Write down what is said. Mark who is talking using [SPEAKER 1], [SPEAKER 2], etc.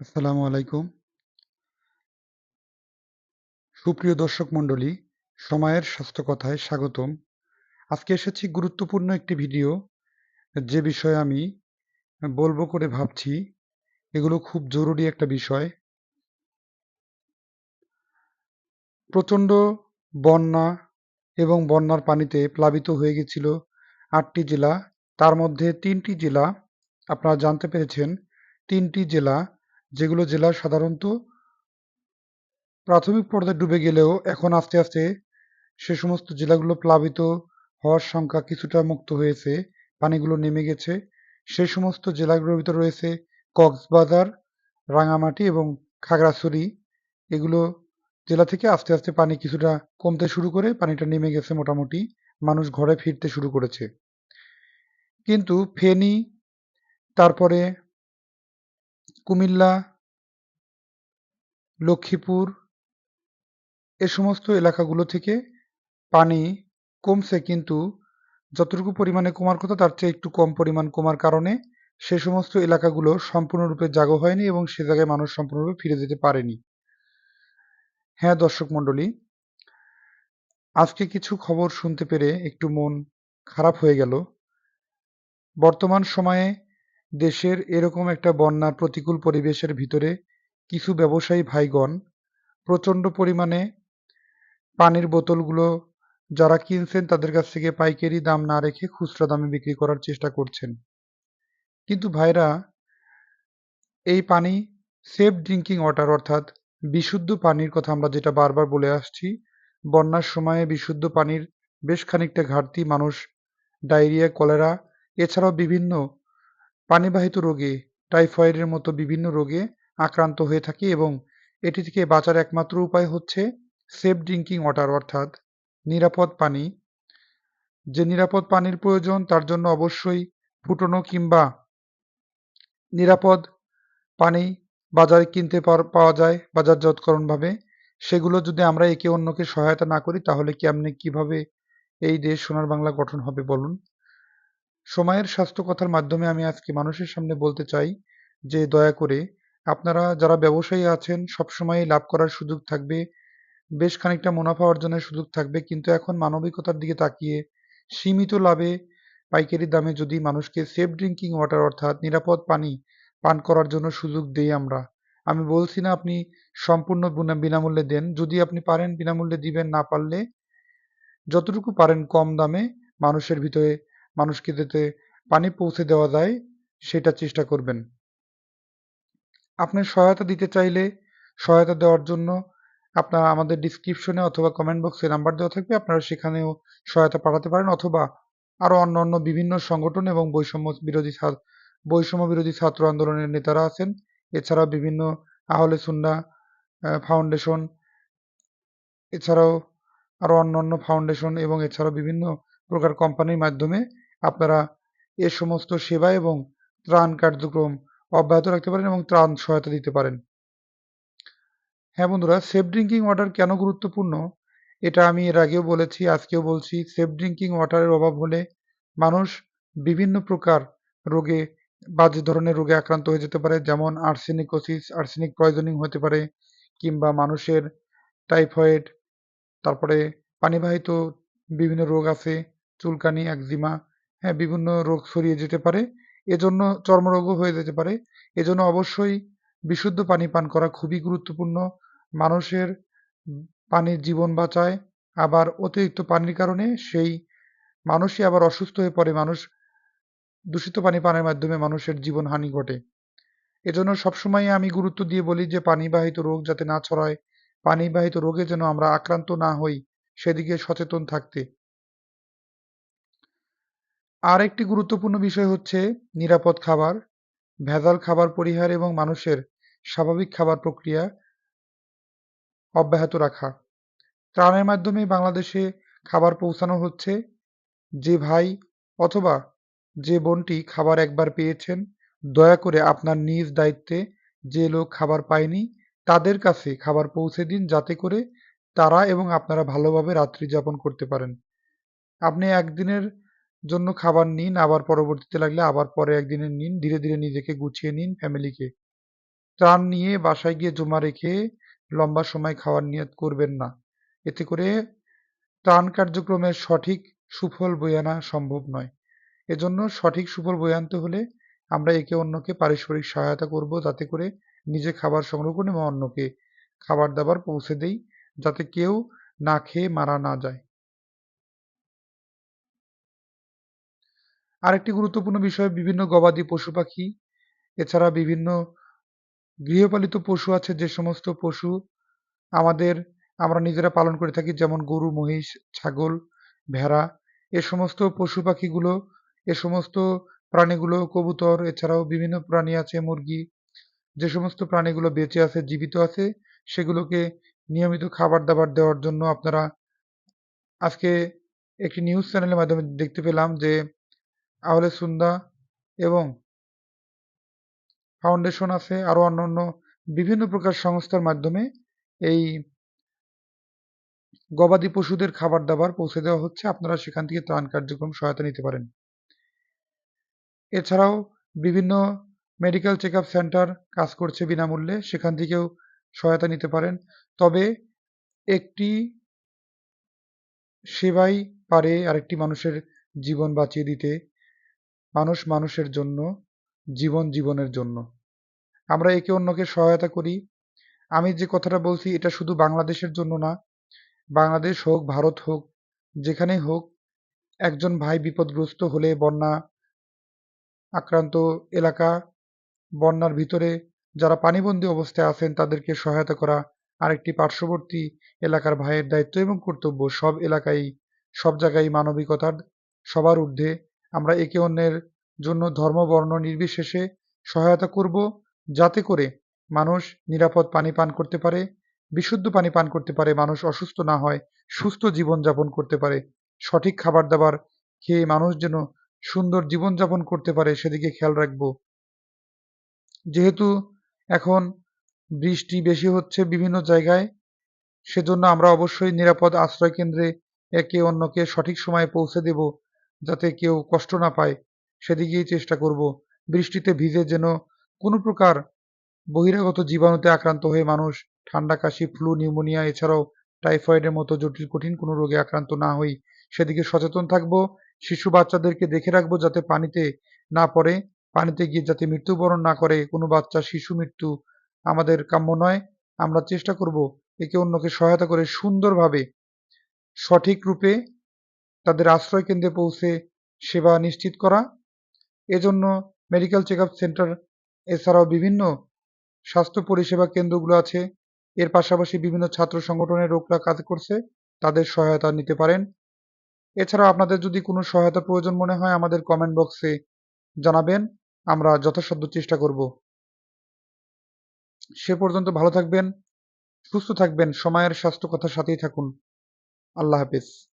[SPEAKER 1] আসসালামু আলাইকুম। সুপ্রিয় দর্শক মণ্ডলী, সময়ের স্বাস্থ্য কথায় স্বাগতম। আজকে এসেছি গুরুত্বপূর্ণ একটি ভিডিও, যে বিষয়ে আমি বলব করে ভাবছি, এগুলো খুব জরুরি একটা বিষয়। প্রচণ্ড বন্যা এবং বন্যার পানিতে প্লাবিত হয়ে গেছিল আটটি জেলা, তার মধ্যে তিনটি জেলা, আপনারা জানতে পেরেছেন, তিনটি জেলা যেগুলো জেলা সাধারণত প্রাথমিক পর্যায়ে ডুবে গেলেও এখন আস্তে আস্তে সে সমস্ত জেলাগুলো প্লাবিত হওয়ার সংখ্যা কিছুটা মুক্ত হয়েছে, পানিগুলো নেমে গেছে। সেই সমস্ত জেলাগুলোর ভিতরে রয়েছে কক্সবাজার, রাঙামাটি এবং খাগড়াছড়ি। এগুলো জেলা থেকে আস্তে আস্তে পানি কিছুটা কমতে শুরু করে পানিটা নেমে গেছে মোটামুটি, মানুষ ঘরে ফিরতে শুরু করেছে। কিন্তু ফেনী, তারপরে কুমিল্লা, লক্ষ্মীপুর, এ সমস্ত এলাকাগুলো থেকে পানি কমছে কিন্তু যতটুকু পরিমাণে কমার কথা তার চেয়ে একটু কম পরিমাণ কমার কারণে সে সমস্ত এলাকাগুলো সম্পূর্ণরূপে জাগো হয়নি এবং সে জায়গায় মানুষ সম্পূর্ণরূপে ফিরে যেতে পারেনি। হ্যাঁ দর্শক মণ্ডলী, আজকে কিছু খবর শুনতে পেরে একটু মন খারাপ হয়ে গেল। বর্তমান সময়ে দেশের এরকম একটা বন্যার প্রতিকূল পরিবেশের ভিতরে কিছু ব্যবসায়ী ভাইগণ প্রচণ্ড পরিমাণে পানির বোতলগুলো যারা কিনছেন তাদের কাছ থেকে পাইকারি দাম না রেখে খুচরা দামে বিক্রি করার চেষ্টা করছেন। কিন্তু ভাইরা, এই পানি সেফ ড্রিঙ্কিং ওয়াটার অর্থাৎ বিশুদ্ধ পানির কথা আমরা যেটা বারবার বলে আসছি, বন্যার সময়ে বিশুদ্ধ পানির বেশ খানিকটা ঘাটতি মানুষ, ডায়রিয়া, কলেরা, এছাড়াও বিভিন্ন পানিবাহিত রোগে, টাইফয়েডের মতো বিভিন্ন রোগে আক্রান্ত হয়ে থাকে এবং এটি থেকে বাঁচার একমাত্র উপায় হচ্ছে সেফ ড্রিঙ্কিং ওয়াটার অর্থাৎ নিরাপদ পানি। যে নিরাপদ পানির প্রয়োজন, তার জন্য অবশ্যই ফুটনো কিংবা নিরাপদ পানি বাজারে কিনতে পাওয়া যায় বাজারজাতকরণভাবে। সেগুলো যদি আমরা একে অন্যকে সহায়তা না করি, তাহলে কেমনে কীভাবে এই দেশ সোনার বাংলা গঠন হবে বলুন? সময়ের স্বাস্থ্য কথার মাধ্যমে আমি আজকে মানুষের সামনে বলতে চাই যে দয়া করে আপনারা যারা ব্যবসায়ী আছেন সবসময় লাভ করার সুযোগ থাকবে, বেশ খানিকটা মুনাফা অর্জনের সুযোগ থাকবে, কিন্তু এখন মানবিকতার দিকে তাকিয়ে সীমিত লাভে পাইকারি দামে যদি মানুষকে সেফ ড্রিঙ্কিং ওয়াটার অর্থাৎ নিরাপদ পানি পান করার জন্য সুযোগ দেই আমরা। আমি বলছি না আপনি সম্পূর্ণ বিনামূল্যে দেন, যদি আপনি পারেন বিনামূল্যে দিবেন, না পারলে যতটুকু পারেন কম দামে মানুষের ভিতরে মানুষকে যাতে পানি পৌঁছে দেওয়া যায়, সেটা চেষ্টা করবেন। আপনি সহায়তা দিতে চাইলে সহায়তা দেওয়ার জন্য আপনারা আমাদের ডিসক্রিপশনে অথবা কমেন্ট বক্সে নাম্বার দেওয়া থাকবে। আপনারা সেখানেও সহায়তা পাঠাতে পারেন অথবা আরও অন্য অন্য বিভিন্ন সংগঠন এবং বৈষম্য বিরোধী বৈষম্য বিরোধী ছাত্র আন্দোলনের নেতারা আছেন। এছাড়াও বিভিন্ন আহলে সুন্না ফাউন্ডেশন এছাড়াও আরও অন্য অন্য ফাউন্ডেশন এবং এছাড়াও বিভিন্ন প্রকার কোম্পানির মাধ্যমে আপনারা এ সমস্ত সেবা এবং ত্রাণ কার্যক্রম অব্যাহত রাখতে পারেন এবং ত্রাণ সহায়তা দিতে পারেন। হ্যাঁ বন্ধুরা সেফ ড্রিঙ্কিং ওয়াটার কেন গুরুত্বপূর্ণ? এটা আমি এর আগেও বলেছি, আজকেও বলছি। সেফ ড্রিঙ্কিং ওয়াটারের অভাব হলে মানুষ বিভিন্ন প্রকার রোগে, বাজে ধরনের রোগে আক্রান্ত হয়ে যেতে পারে, যেমন আর্সেনিকোসিস আর্সেনিক পয়জনিং হতে পারে, কিংবা মানুষের টাইফয়েড তারপরে পানিবাহিত বিভিন্ন রোগ আছে। চুলকানি, একজিমা হ্যাঁ বিভিন্ন রোগ ছড়িয়ে যেতে পারে। এজন্য চর্মরোগও হয়ে যেতে পারে। এজন্য অবশ্যই বিশুদ্ধ পানি পান করা খুবই গুরুত্বপূর্ণ। মানুষের পানির জীবন বাঁচায়। আবার অতিরিক্ত পানির কারণে সেই মানুষই আবার অসুস্থ হয়ে পড়ে। মানুষ দূষিত পানি পানের মাধ্যমে মানুষের জীবনহানি ঘটে। এজন্য সবসময় আমি গুরুত্ব দিয়ে বলি যে, পানিবাহিত রোগ যাতে না ছড়ায়, পানিবাহিত রোগে যেন আমরা আক্রান্ত না হই, সেদিকে সচেতন থাকতে। আর একটি গুরুত্বপূর্ণ বিষয় হচ্ছে নিরাপদ খাবার, ভেজাল খাবার পরিহার এবং মানুষের স্বাভাবিক খাবার প্রক্রিয়া অব্যাহত রাখা। ত্রাণের মাধ্যমে বাংলাদেশে খাবার পৌঁছানো হচ্ছে। যে ভাই অথবা যে বোনটি খাবার একবার পেয়েছেন, দয়া করে আপনার নিজ দায়িত্বে যে লোক খাবার পায়নি, তাদের কাছে খাবার পৌঁছে দিন যাতে করে তারা এবং আপনারা ভালোভাবে রাত্রি যাপন করতে পারেন। আপনি একদিনের জন্য খাবার নিন, আবার পরবর্তীতে লাগলে আবার পরে একদিনের নিন, ধীরে ধীরে নিজেকে গুছিয়ে নিন ফ্যামিলিকে ত্রাণ নিয়ে বাসায় গিয়ে জমা রেখে লম্বা সময় খাওয়ার নিয়ত করবেন না। এতে করে ত্রাণ কার্যক্রমের সঠিক সুফল বয়ে আনা সম্ভব নয়। এজন্য সঠিক সুফল বয়ে আনতে হলে আমরা একে অন্যকে পারস্পরিক সহায়তা করব, যাতে করে নিজে খাবার সংরক্ষণ এবং অন্যকে খাবার দাবার পৌঁছে দেই, যাতে কেউ না খেয়ে মারা না যায়। আরেকটি গুরুত্বপূর্ণ বিষয়, বিভিন্ন গবাদি পশু পাখি, এছাড়া বিভিন্ন গৃহপালিত পশু আছে, যে সমস্ত পশু আমাদের, আমরা নিজেরা পালন করে থাকি, যেমন গরু, মহিষ, ছাগল, ভেড়া, এ সমস্ত পশু পাখিগুলো, এ সমস্ত প্রাণীগুলো, কবুতর, এছাড়াও বিভিন্ন প্রাণী আছে, মুরগি, যে সমস্ত প্রাণীগুলো বেঁচে আছে, জীবিত আছে, সেগুলোকে নিয়মিত খাবার দাবার দেওয়ার জন্য আপনারা আজকে একটি নিউজ চ্যানেলের মাধ্যমে দেখতে পেলাম যে আহলে সুন্দা এবং ফাউন্ডেশন আছে আরও অন্যান্য বিভিন্ন প্রকার সংস্থার মাধ্যমে এই গবাদি পশুদের খাবার দাবার পৌঁছে দেওয়া হচ্ছে। আপনারা সেখান থেকে ত্রাণ কার্যক্রম সহায়তা নিতে পারেন। এছাড়াও বিভিন্ন মেডিকেল চেক সেন্টার কাজ করছে বিনামূল্যে, সেখান থেকেও সহায়তা নিতে পারেন। তবে একটি সেবাই পারে আরেকটি মানুষের জীবন বাঁচিয়ে দিতে মানুষ মানুষের জন্য, জীবন জীবনের জন্য। আমরা একে অন্যকে সহায়তা করি। আমি যে কথাটা বলছি, এটা শুধু বাংলাদেশের জন্য না, বাংলাদেশ হোক, ভারত হোক যেখানেই হোক, একজন ভাই বিপদগ্রস্ত হলে বন্যা আক্রান্ত এলাকা, বন্যার ভিতরে যারা পানিবন্দী অবস্থায় আছেন, তাদেরকে সহায়তা করা আরেকটি পার্শ্ববর্তী এলাকার ভাইয়ের দায়িত্ব এবং কর্তব্য। সব এলাকায় সব জায়গায় মানবিকতার সবার ঊর্ধ্বে। আমরা একে অন্যের জন্য ধর্ম, বর্ণ নির্বিশেষে সহায়তা করব যাতে করে মানুষ নিরাপদ পানি পান করতে পারে, বিশুদ্ধ পানি পান করতে পারে, মানুষ অসুস্থ না হয়, সুস্থ জীবনযাপন করতে পারে, সঠিক খাবার দাবার খেয়ে মানুষ যেন সুন্দর জীবনযাপন করতে পারে সেদিকে খেয়াল রাখব। যেহেতু এখন বৃষ্টি বেশি হচ্ছে বিভিন্ন জায়গায়, সেজন্য আমরা অবশ্যই নিরাপদ আশ্রয় কেন্দ্রে একে অন্যকে সঠিক সময়ে পৌঁছে দেব যাতে কেউ কষ্ট না পায়, সেদিকেই চেষ্টা করব। বৃষ্টিতে ভিজে যেন কোনো প্রকার বহিরাগত জীবাণুতে আক্রান্ত হয়ে মানুষ, ঠান্ডা কাশি ফ্লু নিউমোনিয়া এছাড়াও টাইফয়েডের মতো জটিল কঠিন কোনো রোগে আক্রান্ত না হই। সেদিকে সচেতন থাকব, শিশু বাচ্চাদেরকে দেখে রাখব যাতে পানিতে না পড়ে, পানিতে গিয়ে যাতে মৃত্যুবরণ না করে। কোনো বাচ্চা, শিশু মৃত্যু আমাদের কাম্য নয়। আমরা চেষ্টা করব একে অন্যকে সহায়তা করে সুন্দরভাবে সঠিক রূপে তাদের আশ্রয় কেন্দ্রে পৌঁছে সেবা নিশ্চিত করা। এজন্য মেডিকেল চেক আপ সেন্টার এছাড়াও বিভিন্ন স্বাস্থ্য পরিষেবা কেন্দ্রগুলো আছে। এর পাশাপাশি বিভিন্ন ছাত্র সংগঠনের লোকরা কাজ করছে, তাদের সহায়তা নিতে পারেন। এছাড়া আপনাদের যদি কোনো সহায়তা প্রয়োজন মনে হয়, আমাদের কমেন্ট বক্সে জানাবেন। আমরা যথাসাধ্য চেষ্টা করব। সে পর্যন্ত ভালো থাকবেন, সুস্থ থাকবেন, সময়ের স্বাস্থ্য কথার সাথেই থাকুন। আল্লাহ হাফিজ।